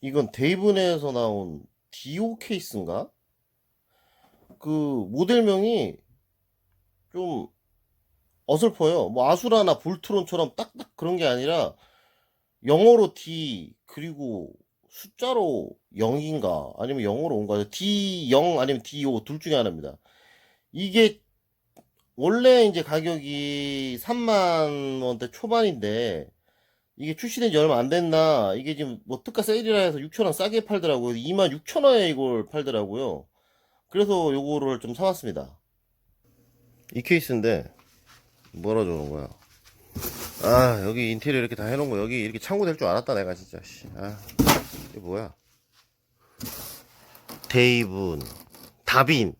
이건 데이브넷에서 나온 디오 케이스인가? 그 모델명이 좀 어설퍼요. 뭐 아수라나 볼트론처럼 딱딱 그런 게 아니라 영어로 D 그리고 숫자로 0인가 아니면 영어로 온 거예요. D0 아니면 D5 둘 중에 하나입니다. 이게 원래 이제 가격이 3만 원대 초반인데 이게 출시된 지 얼마 안 됐나 이게 지금 뭐 특가 세일이라 해서 6천 원 싸게 팔더라고요. 2만 6천 원에 이걸 팔더라고요. 그래서 요거를 좀 사왔습니다. 이 케이스인데 뭐라 주는 거야? 아 여기 인테리어 이렇게 다 해놓은 거 여기 이렇게 창고 될 줄 알았다 내가 진짜 씨. 아 이게 뭐야? 데이븐 다빈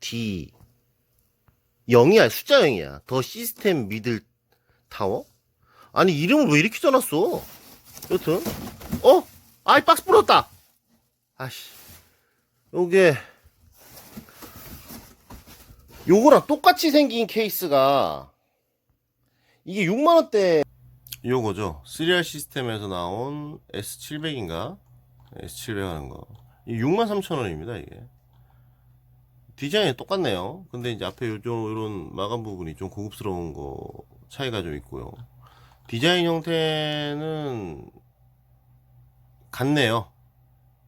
D 0이야 숫자 0이야 더 시스템 미들 타워? 아니 이름을 왜 이렇게 써놨어? 여튼. 어? 아이 박스 부러졌다. 아씨. 요게. 요거랑 똑같이 생긴 케이스가 이게 6만원대 요거죠. 시리얼 시스템에서 나온 S700인가? S700 하는 거. 63,000원입니다 이게. 디자인이 똑같네요. 근데 이제 앞에 요즘 이런 마감 부분이 좀 고급스러운 거 차이가 좀 있고요 디자인 형태는 같네요.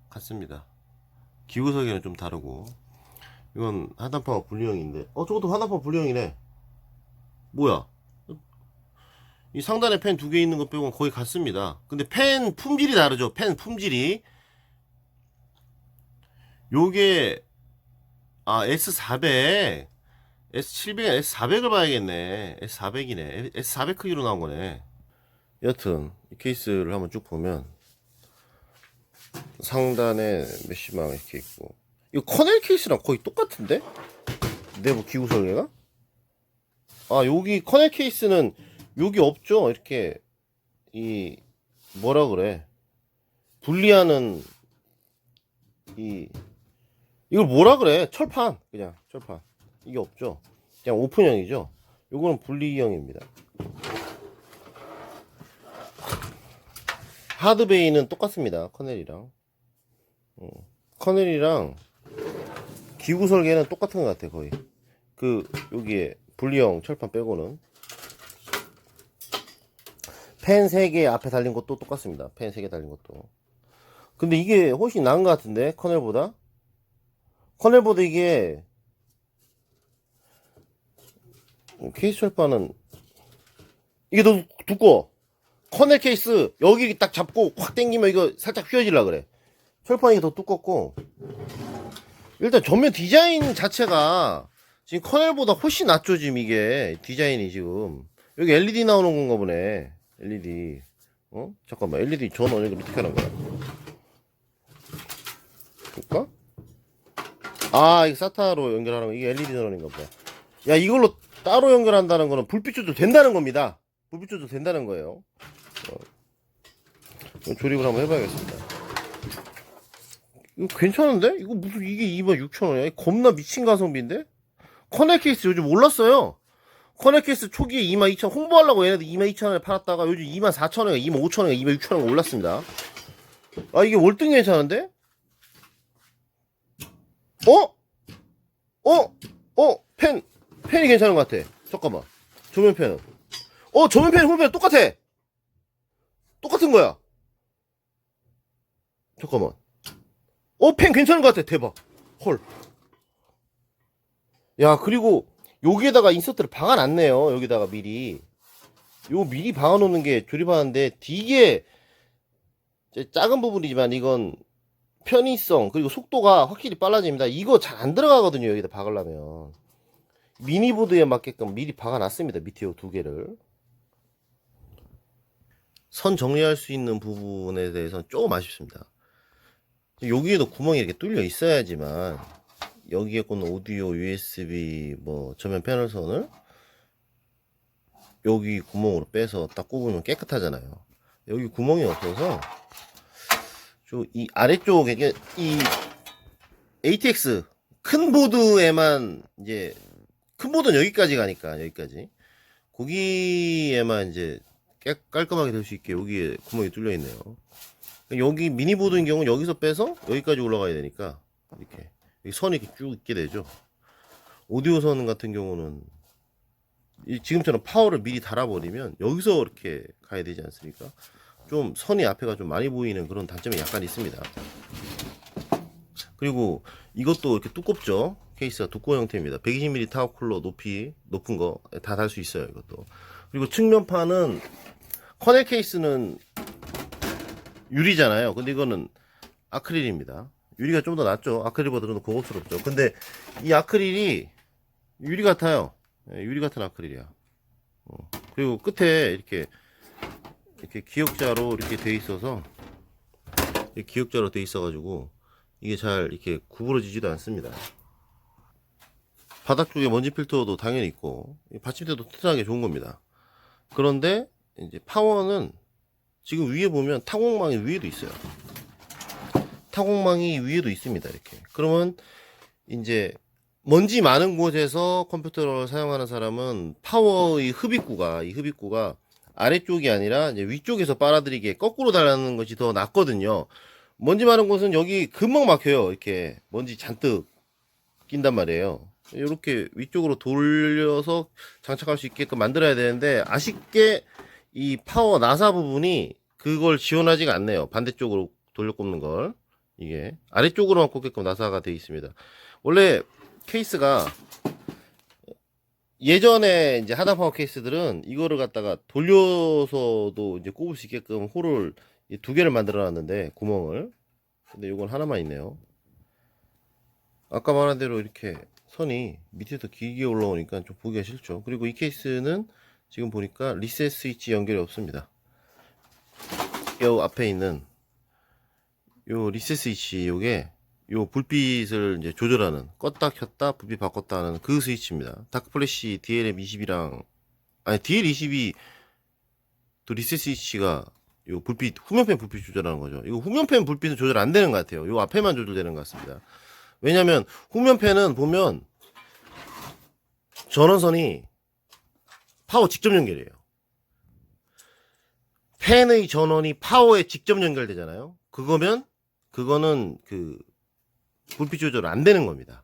같습니다. 기구 설계는 좀 다르고. 이건 하단파워 분리형인데. 어 저것도 하단파워 분리형이네. 뭐야? 이 상단에 펜 두 개 있는 것 빼고는 거의 같습니다. 근데 펜 품질이 다르죠. 펜 품질이. 요게 아 S400 S700, S400을 봐야겠네. S400이네. S400 크기로 나온 거네 여튼 이 케이스를 한번 쭉 보면 상단에 메시망 이렇게 있고. 이거 커넬 케이스랑 거의 똑같은데? 내부 기구 설계가? 아 여기 커넬 케이스는 여기 없죠? 이렇게 이 뭐라 그래? 분리하는 이 이걸 뭐라 그래? 철판. 그냥 철판. 이게 없죠? 그냥 오픈형이죠? 요거는 분리형입니다 하드베이는 똑같습니다. 커넬이랑. 어, 커넬이랑 기구 설계는 똑같은 것 같아 거의. 그 여기에 분리형 철판 빼고는. 펜 3개 앞에 달린 것도 똑같습니다. 펜 3개 달린 것도. 근데 이게 훨씬 나은 것 같은데 커넬보다? 커넬보다 이게 어, 케이스 철판은 이게 더 두꺼워 커넬 케이스 여기 딱 잡고 확 당기면 이거 살짝 휘어질라 그래. 철판이 더 두껍고. 일단 전면 디자인 자체가 지금 커넬보다 훨씬 낫죠 지금 이게. 디자인이 지금. 여기 LED 나오는 건가 보네. LED 어? 잠깐만. LED 전원 이거 어떻게 하는 거야? 볼까? 아 이거 사타로 연결하는 거. 이게 LED 전원인가 보다. 야 이걸로 따로 연결한다는 거는 불빛 조절 된다는 겁니다. 불빛 조절 된다는 거예요 조립을 한번 해봐야겠습니다 이거 괜찮은데? 이거 무슨 이게 26,000원이야? 겁나 미친 가성비인데? 커넥 케이스 요즘 올랐어요. 커넥 케이스 초기에 22,000원 홍보하려고 얘네들 22,000원에 팔았다가 요즘 24,000원에 25,000원에 26,000원에 올랐습니다. 아 이게 월등히 괜찮은데? 어? 어? 어? 펜 펜이 괜찮은 것 같아. 잠깐만. 조면 펜은. 어 조면 펜 홈펜 똑같아. 똑같은 거야. 잠깐만. 어, 펜 괜찮은 것 같아. 대박. 헐. 야, 그리고 여기에다가 인서트를 박아놨네요. 여기다가 미리. 요 미리 박아놓는 게 조립하는데 되게 작은 부분이지만 이건 편의성 그리고 속도가 확실히 빨라집니다. 이거 잘 안 들어가거든요. 여기다 박으려면. 미니보드에 맞게끔 미리 박아놨습니다. 밑에 요두 개를. 선 정리할 수 있는 부분에 대해서는 조금 아쉽습니다. 여기에도 구멍이 이렇게 뚫려 있어야지만 여기에 꽂는 오디오 USB 뭐 전면 패널 선을 여기 구멍으로 빼서 딱 꼽으면 깨끗하잖아요. 여기 구멍이 없어서 저이 아래쪽에 이 ATX 큰 보드에만 이제 큰 보드는 여기까지 가니까 여기까지 거기에만 이제 깨- 깔끔하게 될 수 있게 여기에 구멍이 뚫려 있네요. 여기 미니보드인 경우는 여기서 빼서 여기까지 올라가야 되니까 이렇게 선이 이렇게 쭉 있게 되죠. 오디오 선 같은 경우는 이 지금처럼 파워를 미리 달아버리면 여기서 이렇게 가야 되지 않습니까? 좀 선이 앞에가 좀 많이 보이는 그런 단점이 약간 있습니다. 그리고 이것도 이렇게 두껍죠? 케이스가 두꺼운 형태입니다. 120mm 타워 쿨러 높이 높은 거 다 달 수 있어요. 이것도. 그리고 측면판은 커넬 케이스는 유리잖아요. 근데 이거는 아크릴입니다. 유리가 좀 더 낫죠. 아크릴보다 좀 더 고급스럽죠. 근데 이 아크릴이 유리 같아요. 예, 유리 같은 아크릴이야. 어, 그리고 끝에 이렇게 이렇게 기역자로 이렇게 돼 있어서 기역자로 돼 있어가지고 이게 잘 이렇게 구부러지지도 않습니다. 바닥 쪽에 먼지 필터도 당연히 있고 이 받침대도 튼튼하게 좋은 겁니다. 그런데 이제 파워는 지금 위에 보면 타공망이 위에도 있어요. 타공망이 위에도 있습니다. 이렇게. 그러면 이제 먼지 많은 곳에서 컴퓨터를 사용하는 사람은 파워의 흡입구가 이 흡입구가 아래쪽이 아니라 위쪽에서 빨아들이게 거꾸로 달라는 것이 더 낫거든요. 먼지 많은 곳은 여기 금방 막혀요. 이렇게 먼지 잔뜩 낀단 말이에요. 이렇게 위쪽으로 돌려서 장착할 수 있게끔 만들어야 되는데 아쉽게 이 파워 나사 부분이 그걸 지원하지가 않네요. 반대쪽으로 돌려 꼽는 걸 이게 아래쪽으로만 꼽게끔 나사가 되어 있습니다. 원래 케이스가 예전에 이제 하단 파워 케이스들은 이거를 갖다가 돌려서도 이제 꼽을 수 있게끔 홀을 이두 개를 만들어 놨는데 구멍을 근데 이건 하나만 있네요. 아까 말한 대로 이렇게 선이 밑에서 길게 올라오니까 좀 보기가 싫죠. 그리고 이 케이스는 지금 보니까 리셋 스위치 연결이 없습니다. 요 앞에 있는 요 리셋 스위치 요게 요 불빛을 이제 조절하는 껐다 켰다 불빛 바꿨다 하는 그 스위치입니다. 다크플래시 DLM22랑 아니 DL22 또 리셋 스위치가 요 불빛 후면팬 불빛 조절하는 거죠. 이거 후면팬 불빛은 조절 안 되는 것 같아요. 요 앞에만 조절되는 것 같습니다. 왜냐면 후면팬은 보면 전원선이 파워 직접 연결이에요. 팬의 전원이 파워에 직접 연결되잖아요. 그거면 그거는 그 불빛 조절 안 되는 겁니다.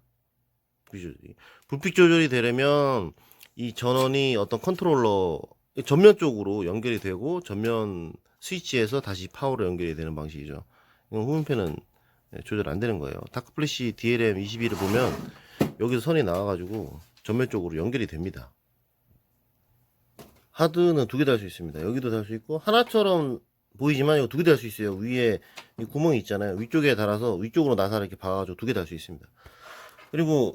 불빛 조절이. 불빛 조절이 되려면 이 전원이 어떤 컨트롤러 전면 쪽으로 연결이 되고 전면 스위치에서 다시 파워로 연결이 되는 방식이죠. 이건 후면팬은 네, 조절 안 되는 거예요. 다크플래시 DLM 22를 보면 여기서 선이 나와가지고 전면 쪽으로 연결이 됩니다. 하드는 두 개 달 수 있습니다. 여기도 달 수 있고 하나처럼 보이지만 이거 두 개 달 수 있어요. 위에 이 구멍이 있잖아요. 위쪽에 달아서 위쪽으로 나사를 이렇게 박아가지고 두 개 달 수 있습니다. 그리고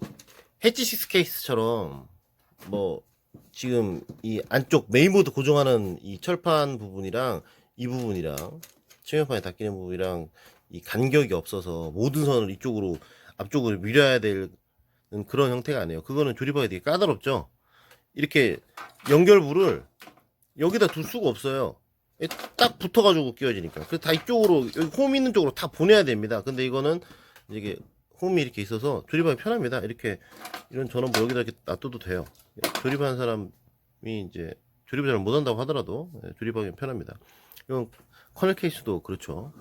해치 식스 케이스처럼 뭐 지금 이 안쪽 메인보드 고정하는 이 철판 부분이랑 이 부분이랑 측면판에 닿기는 부분이랑 이 간격이 없어서 모든 선을 이쪽으로 앞쪽으로 밀어야 되는 그런 형태가 아니에요. 그거는 조립하기 되게 까다롭죠. 이렇게 연결부를 여기다 둘 수가 없어요. 딱 붙어가지고 끼워지니까. 그래서 다 이쪽으로 여기 홈 있는 쪽으로 다 보내야 됩니다. 근데 이거는 이게 홈이 이렇게 있어서 조립하기 편합니다. 이렇게 이런 전원부 여기다 이렇게 놔둬도 돼요. 조립하는 사람이 이제 조립을 잘 못한다고 하더라도 예, 조립하기 편합니다. 이건 커넬 케이스도 그렇죠.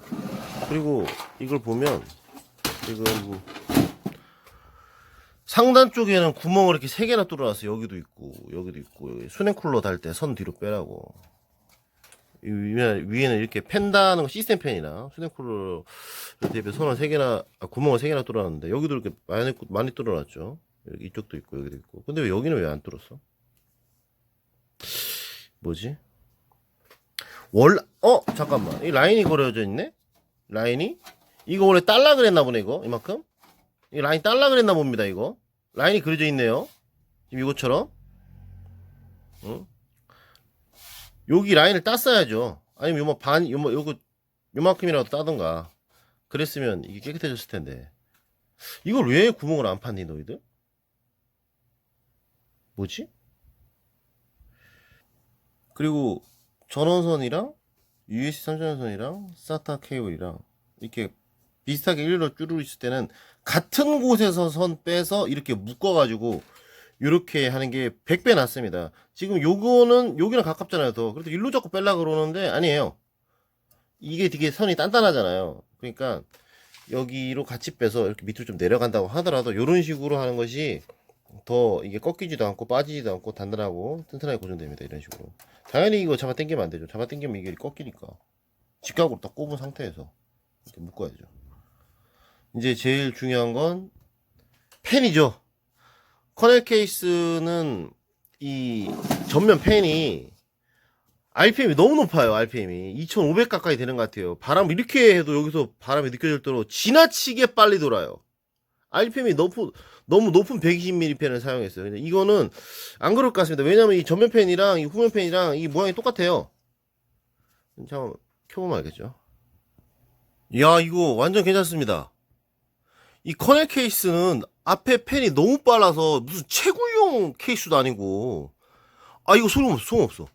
그리고 이걸 보면 지금 상단 쪽에는 구멍을 이렇게 세 개나 뚫어놨어요. 여기도 있고 여기도 있고 여기 수냉 쿨러 달 때 선 뒤로 빼라고. 위에는 이렇게 팬다는 거 시스템 팬이나 수냉 쿨러 대비 선을 세 개나 아, 구멍을 세 개나 뚫어놨는데 여기도 이렇게 많이 많이 뚫어놨죠. 여기 이쪽도 있고 여기도 있고. 근데 왜 여기는 왜 안 뚫었어? 뭐지? 월, 어, 잠깐만. 이 라인이 걸어져 있네? 라인이? 이거 원래 달라 그랬나 보네, 이거. 이만큼? 이 라인 달라 그랬나 봅니다, 이거. 라인이 그려져 있네요. 지금 이것처럼. 응? 여기 라인을 땄어야죠. 아니면 요뭐 반, 요뭐, 요거, 요만큼이라도 따던가. 그랬으면 이게 깨끗해졌을 텐데. 이걸 왜 구멍을 안 팠니, 너희들? 뭐지? 그리고 전원선이랑 USB 3전선이랑 SATA 케이블이랑 이렇게 비슷하게 일렬로 쭈르르 있을 때는 같은 곳에서 선 빼서 이렇게 묶어가지고 요렇게 하는 게 100배 낫습니다. 지금 요거는 여기랑 가깝잖아요. 더. 그래서 일로 자꾸 빼려 그러는데 아니에요. 이게 되게 선이 단단하잖아요. 그러니까 여기로 같이 빼서 이렇게 밑으로 좀 내려간다고 하더라도 이런 식으로 하는 것이 더 이게 꺾이지도 않고 빠지지도 않고 단단하고 튼튼하게 고정됩니다. 이런 식으로. 당연히 이거 잡아 당기면 안 되죠. 잡아 당기면 이게 꺾이니까. 직각으로 딱 꼽은 상태에서 이렇게 묶어야죠. 이제 제일 중요한 건 펜이죠. 커넬 케이스는 이 전면 펜이 RPM이 너무 높아요. RPM이 2,500 가까이 되는 것 같아요. 바람 이렇게 해도 여기서 바람이 느껴질 정도로 지나치게 빨리 돌아요. RPM이 너무 너무 높은 120mm 펜을 사용했어요. 근데 이거는 안 그럴 것 같습니다. 왜냐면 이 전면 펜이랑 이 후면 펜이랑 이 모양이 똑같아요. 잠깐 켜보면 알겠죠. 야 이거 완전 괜찮습니다. 이 커넬 케이스는 앞에 펜이 너무 빨라서 무슨 채굴용 케이스도 아니고. 아 이거 소름 없어 소름 없어.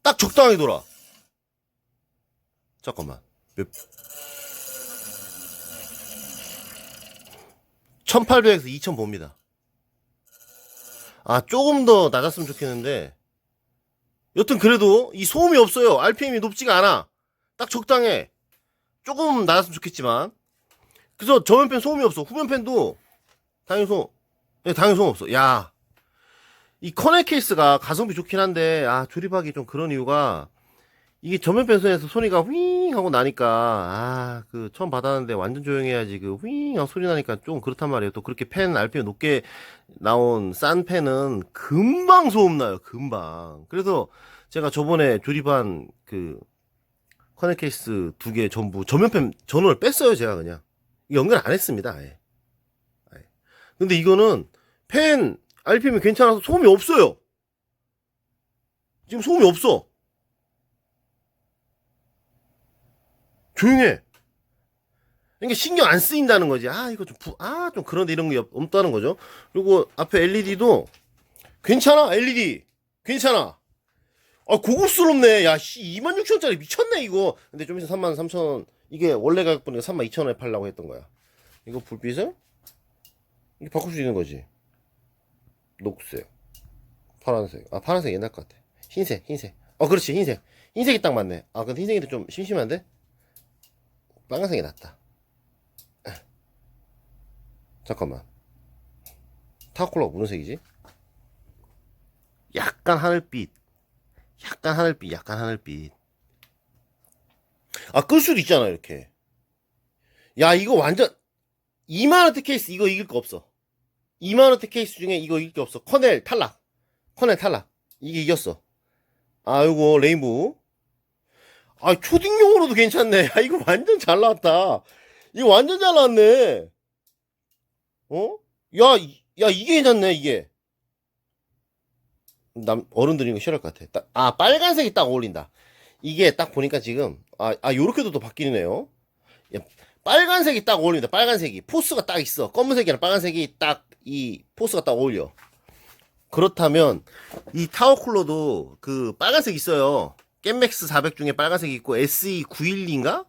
딱 적당하게 돌아. 잠깐만. 몇 1800에서 2000 봅니다. 아 조금 더 낮았으면 좋겠는데. 여튼 그래도 이 소음이 없어요. RPM이 높지가 않아. 딱 적당해. 조금 낮았으면 좋겠지만 그래서 전면펜 소음이 없어. 후면펜도 당연히 소음. 예, 당연히 소음 없어. 야 이 커넥 케이스가 가성비 좋긴 한데 아 조립하기 좀 그런 이유가 이게 전면펜 손에서 소리가 휘잉 하고 나니까 아 그 처음 받았는데 완전 조용해야지 그 휘잉 하고 소리 나니까 좀 그렇단 말이에요. 또 그렇게 펜 RPM 높게 나온 싼 펜은 금방 소음 나요 금방. 그래서 제가 저번에 조립한 그 커넥 케이스 두 개 전부 전면펜 전원을 뺐어요 제가 그냥 연결 안 했습니다 아예 아예. 근데 이거는 펜 RPM이 괜찮아서 소음이 없어요 지금 소음이 없어 조용해. 그러니까 신경 안 쓰인다는 거지. 아, 이거 좀, 부, 아, 좀 그런데 이런 게 없- 없다는 거죠. 그리고 앞에 LED도 괜찮아, LED. 괜찮아. 아, 고급스럽네. 야, 씨, 26,000원짜리 미쳤네, 이거. 근데 좀 있으면 33,000원. 이게 원래 가격 보니까 32,000원에 팔라고 했던 거야. 이거 불빛을? 이게 바꿀 수 있는 거지. 녹색. 파란색. 아, 파란색 옛날 것 같아. 흰색, 흰색. 어, 그렇지, 흰색. 흰색이 딱 맞네. 아, 근데 흰색이 좀 심심한데? 빨간색이 낫다. 잠깐만. 타콜라가 무슨 색이지? 약간 하늘빛. 약간 하늘빛, 약간 하늘빛. 아, 끌 수도 있잖아, 이렇게. 야, 이거 완전, 2만원대 케이스 이거 이길 거 없어. 2만원대 케이스 중에 이거 이길 게 없어. 커넬 탈락. 커넬 탈락. 이게 이겼어. 아, 요거 레인보우. 아, 초딩용으로도 괜찮네. 아, 이거 완전 잘 나왔다. 이거 완전 잘 나왔네. 어? 야, 이- 야, 이게 괜찮네, 이게. 남, 어른들이 이거 싫어할 것 같아. 딱, 아, 빨간색이 딱 어울린다. 이게 딱 보니까 지금, 아, 아, 요렇게도 또 바뀌네요. 야, 빨간색이 딱 어울린다, 빨간색이. 포스가 딱 있어. 검은색이랑 빨간색이 딱, 이, 포스가 딱 어울려. 그렇다면, 이 타워 쿨러도 그 빨간색 있어요. 겜맥스 400 중에 빨간색 있고 SE 912인가?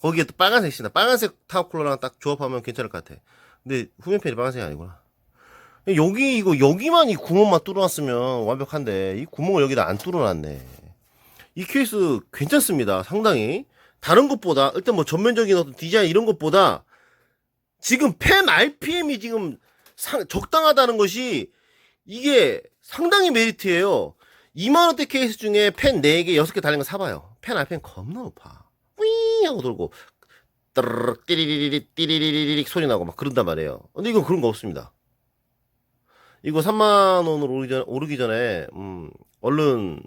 거기에 또 빨간색 있습니다. 빨간색 타워 쿨러랑 딱 조합하면 괜찮을 것 같아. 근데 후면펜이 빨간색이 아니구나. 여기 이거 여기만 이 구멍만 뚫어놨으면 완벽한데 이 구멍을 여기다 안 뚫어놨네. 이 케이스 괜찮습니다. 상당히 다른 것보다 일단 뭐 전면적인 어떤 디자인 이런 것보다 지금 펜 RPM이 지금 상- 적당하다는 것이 이게 상당히 메리트예요. 2만원대 케이스 중에 펜 4개, 6개 달린 거 사봐요. 펜 RPM 겁나 높아. 뿌잉 하고 돌고, 따르륵, 띠리리리, 띠리리리릭 소리 나고 막 그런단 말이에요. 근데 이건 그런 거 없습니다. 이거 3만원으로 오르기, 전, 오르기 전에, 음, 얼른,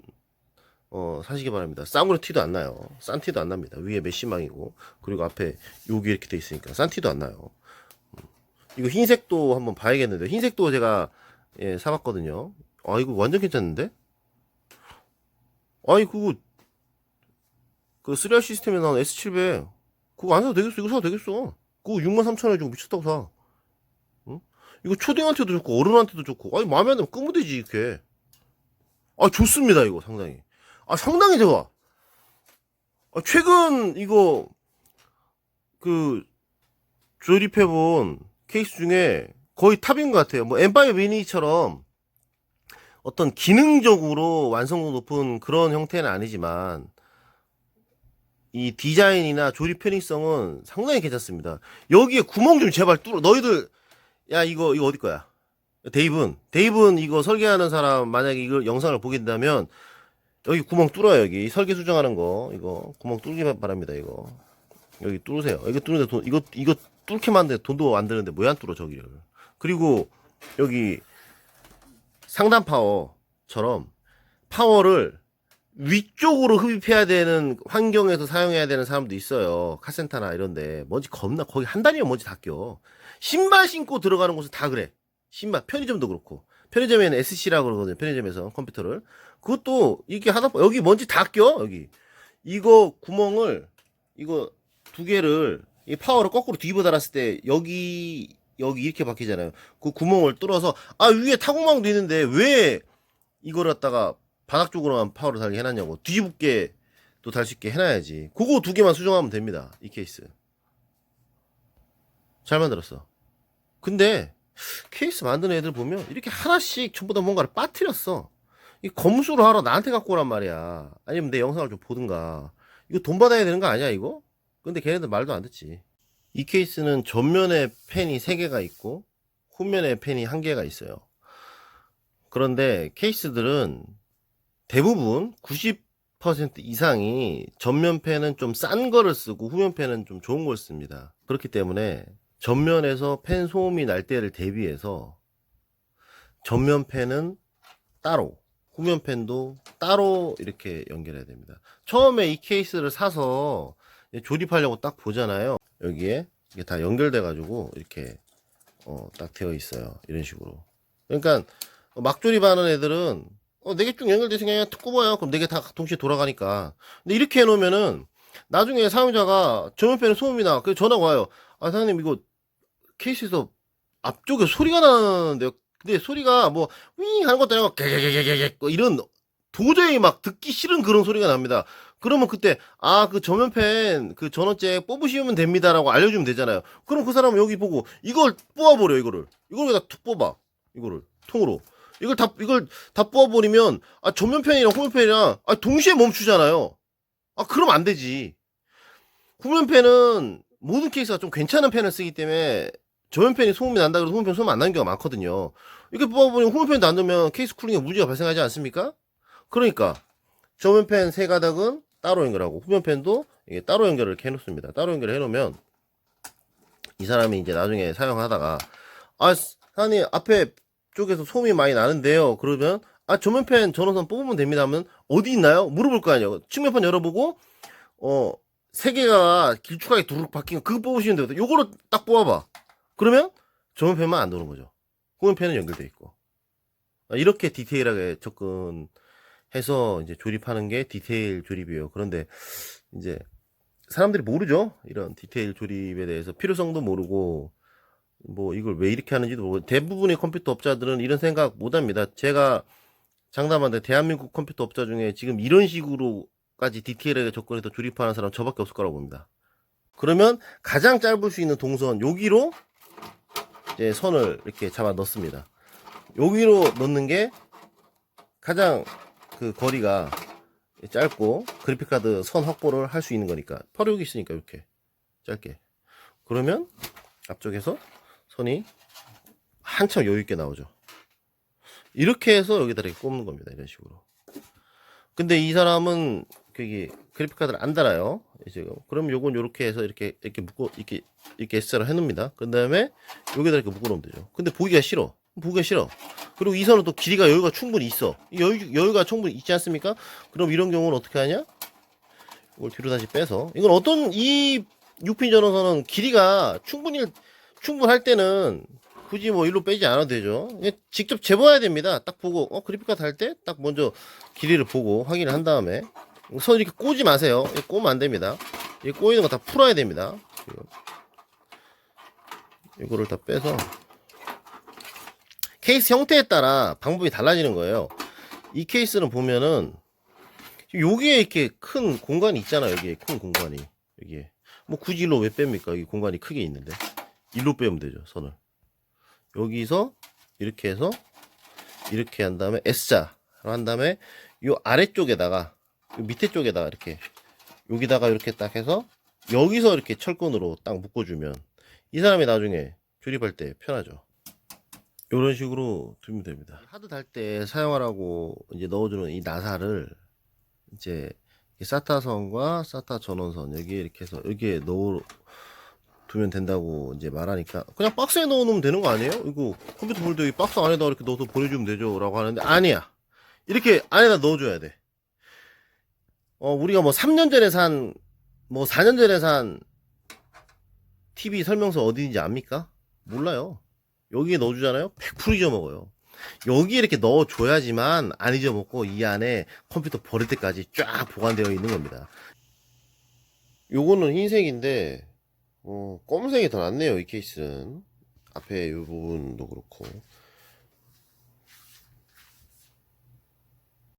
어, 사시기 바랍니다. 쌍으로 티도 안 나요. 싼 티도 안 납니다. 위에 메시망이고, 그리고 앞에 여기 이렇게 돼 있으니까 싼 티도 안 나요. 음. 이거 흰색도 한번 봐야겠는데, 흰색도 제가, 예, 사봤거든요. 아, 이거 완전 괜찮은데? 아니 그거 그 3R 시스템에 나온 S700 그거 안 사도 되겠어 이거 사도 되겠어 그거 63,000원에 주고 미쳤다고 사 응? 이거 초딩한테도 좋고 어른한테도 좋고 아니 마음에 안 들면 끄면 되지 이렇게 아 좋습니다 이거 상당히 아 상당히 좋아 아, 최근 이거 그 조립해본 케이스 중에 거의 탑인 것 같아요. 뭐 M5 미니처럼 어떤 기능적으로 완성도 높은 그런 형태는 아니지만 이 디자인이나 조립 편의성은 상당히 괜찮습니다. 여기에 구멍 좀 제발 뚫어. 너희들 야 이거 이거 어디 거야? 데이븐 데이븐 이거 설계하는 사람 만약에 이걸 영상을 보게 된다면 여기 구멍 뚫어요 여기 설계 수정하는 거 이거 구멍 뚫기 바랍니다 이거 여기 뚫으세요 여기 뚫는데 돈 이거 이거 뚫게 만드는데 돈도 안 드는데 왜 안 뚫어 저기를 그리고 여기 상단 파워처럼 파워를 위쪽으로 흡입해야 되는 환경에서 사용해야 되는 사람도 있어요. 카센터나 이런데 먼지 겁나 거기 한 단위면 먼지 다 껴. 신발 신고 들어가는 곳은 다 그래. 신발 편의점도 그렇고 편의점에는 SC라고 그러거든요. 편의점에서 컴퓨터를 그것도 이게 하다 보- 여기 먼지 다 껴. 여기 이거 구멍을 이거 두 개를 이 파워를 거꾸로 뒤집어 달았을 때 여기 여기 이렇게 박히잖아요. 그 구멍을 뚫어서 아 위에 타공망도 있는데 왜 이걸 갖다가 바닥 쪽으로만 파워를 달게 해놨냐고 뒤집게 또 달 수 있게 해놔야지. 그거 두 개만 수정하면 됩니다. 이 케이스. 잘 만들었어. 근데 케이스 만드는 애들 보면 이렇게 하나씩 전부 다 뭔가를 빠뜨렸어. 이 검수를 하러 나한테 갖고 오란 말이야. 아니면 내 영상을 좀 보든가. 이거 돈 받아야 되는 거 아니야 이거? 근데 걔네들 말도 안 듣지. 이 케이스는 전면에 펜이 3개가 있고 후면에 펜이 1개가 있어요. 그런데 케이스들은 대부분 90% 이상이 전면 펜은 좀 싼 거를 쓰고 후면 펜은 좀 좋은 걸 씁니다. 그렇기 때문에 전면에서 펜 소음이 날 때를 대비해서 전면 펜은 따로 후면 펜도 따로 이렇게 연결해야 됩니다. 처음에 이 케이스를 사서 조립하려고 딱 보잖아요. 여기에 이게 다 연결돼 가지고 이렇게 어, 딱 되어 있어요. 이런 식으로. 그러니까 막 조립하는 애들은 어, 네개쭉 연결돼서 그냥 툭 꼽아요. 그럼 네개다 동시에 돌아가니까. 근데 이렇게 해놓으면은 나중에 사용자가 전면펜에 소음이 나. 그래서 전화가 와요. 아, 사장님 이거 케이스에서 앞쪽에 소리가 나는데요. 근데 소리가 뭐, 윙 하는 것도 아니고, 개개개개개 이런 도저히 막 듣기 싫은 그런 소리가 납니다. 그러면 그때, 아, 그 전면펜, 그 전원잭 뽑으시면 됩니다라고 알려주면 되잖아요. 그럼 그 사람은 여기 보고, 이걸 뽑아버려, 이거를. 이걸 여기다 툭 뽑아. 이거를. 통으로. 이걸 다, 이걸 다 뽑아버리면, 아, 전면펜이랑 후면펜이랑, 아, 동시에 멈추잖아요. 아, 그럼 안 되지. 후면펜은 모든 케이스가 좀 괜찮은 펜을 쓰기 때문에 전면펜이 소음이 난다 그래서 후면펜 소음 안 나는 경우가 많거든요. 이렇게 뽑아보면 후면펜도 안 넣으면 케이스 쿨링에 문제가 발생하지 않습니까? 그러니까 전면펜 세 가닥은 따로 연결하고 후면펜도 이게 따로 연결을 이렇게 해놓습니다. 따로 연결을 해놓으면 이 사람이 이제 나중에 사용하다가 아 사장님 앞에 쪽에서 소음이 많이 나는데요. 그러면 아 전면펜 전원선 뽑으면 됩니다 하면 어디 있나요? 물어볼 거 아니에요. 측면판 열어보고 어세 개가 길쭉하게 두룩 박힌 거 그거 뽑으시면 되거든. 요거를 딱 뽑아봐. 그러면 전면펜만 안 도는 거죠. 후면펜은 연결돼 있고 아, 이렇게 디테일하게 접근해서 이제 조립하는 게 디테일 조립이에요. 그런데 이제 사람들이 모르죠. 이런 디테일 조립에 대해서 필요성도 모르고 뭐 이걸 왜 이렇게 하는지도 모르고 대부분의 컴퓨터 업자들은 이런 생각 못 합니다. 제가 장담하는데 대한민국 컴퓨터 업자 중에 지금 이런 식으로까지 디테일하게 접근해서 조립하는 사람 저밖에 없을 거라고 봅니다. 그러면 가장 짧을 수 있는 동선 여기로 이제 선을 이렇게 잡아 넣습니다. 여기로 넣는 게 가장 그 거리가 짧고 그래픽카드 선 확보를 할 수 있는 거니까 여기 있으니까 이렇게 짧게 그러면 앞쪽에서 선이 한참 여유 있게 나오죠. 이렇게 해서 여기다 이렇게 꼽는 겁니다. 이런 식으로. 근데 이 사람은 그게 그래픽 카드를 안 달아요. 이제 그럼 요건 요렇게 해서 이렇게 이렇게 묶어 이렇게 이렇게 S자로 해 놓습니다. 그 다음에 여기다 이렇게 묶어 놓으면 되죠. 근데 보기가 싫어. 보기가 싫어. 그리고 이 선은 또 길이가 여유가 충분히 있어. 이 여유 여유가 충분히 있지 않습니까? 그럼 이런 경우는 어떻게 하냐? 이걸 뒤로 다시 빼서 이건 어떤 이 6핀 전원선은 길이가 충분히 충분할 때는 굳이 뭐 일로 빼지 않아도 되죠. 직접 재봐야 됩니다. 딱 보고 어 그래픽카드 할 때 딱 먼저 길이를 보고 확인을 한 다음에 선 이렇게 꼬지 마세요. 꼬면 안 됩니다. 이 꼬이는 거 다 풀어야 됩니다. 이거. 이거를 다 빼서 케이스 형태에 따라 방법이 달라지는 거예요. 이 케이스는 보면은 여기에 이렇게 큰 공간이 있잖아요. 여기에 큰 공간이 여기에 뭐 굳이 일로 왜 뺍니까? 여기 공간이 크게 있는데 일로 빼면 되죠 선을. 여기서 이렇게 해서 이렇게 한 다음에 S자로 한 다음에 요 아래쪽에다가 요 밑에 쪽에다가 이렇게 여기다가 이렇게 딱 해서 여기서 이렇게 철근으로 딱 묶어주면 이 사람이 나중에 조립할 때 편하죠. 이런 식으로 두면 됩니다. 하드 달 때 사용하라고 이제 넣어주는 이 나사를 이제 이 사타선과 사타 전원선 여기에 이렇게 해서 여기에 넣어 두면 된다고 이제 말하니까 그냥 박스에 넣어 놓으면 되는 거 아니에요? 이거 컴퓨터 볼때 이 박스 안에다 이렇게 넣어서 보내주면 되죠라고 하는데 아니야. 이렇게 안에다 넣어줘야 돼. 어 우리가 뭐 3년 전에 산 뭐 4년 전에 산 TV 설명서 어디인지 압니까? 몰라요. 여기에 넣어주잖아요. 100% 잊어먹어요. 여기에 이렇게 넣어줘야지만 안 잊어먹고 이 안에 컴퓨터 버릴 때까지 쫙 보관되어 있는 겁니다. 요거는 흰색인데 어, 검은색이 더 낫네요. 이 케이스는 앞에 이 부분도 그렇고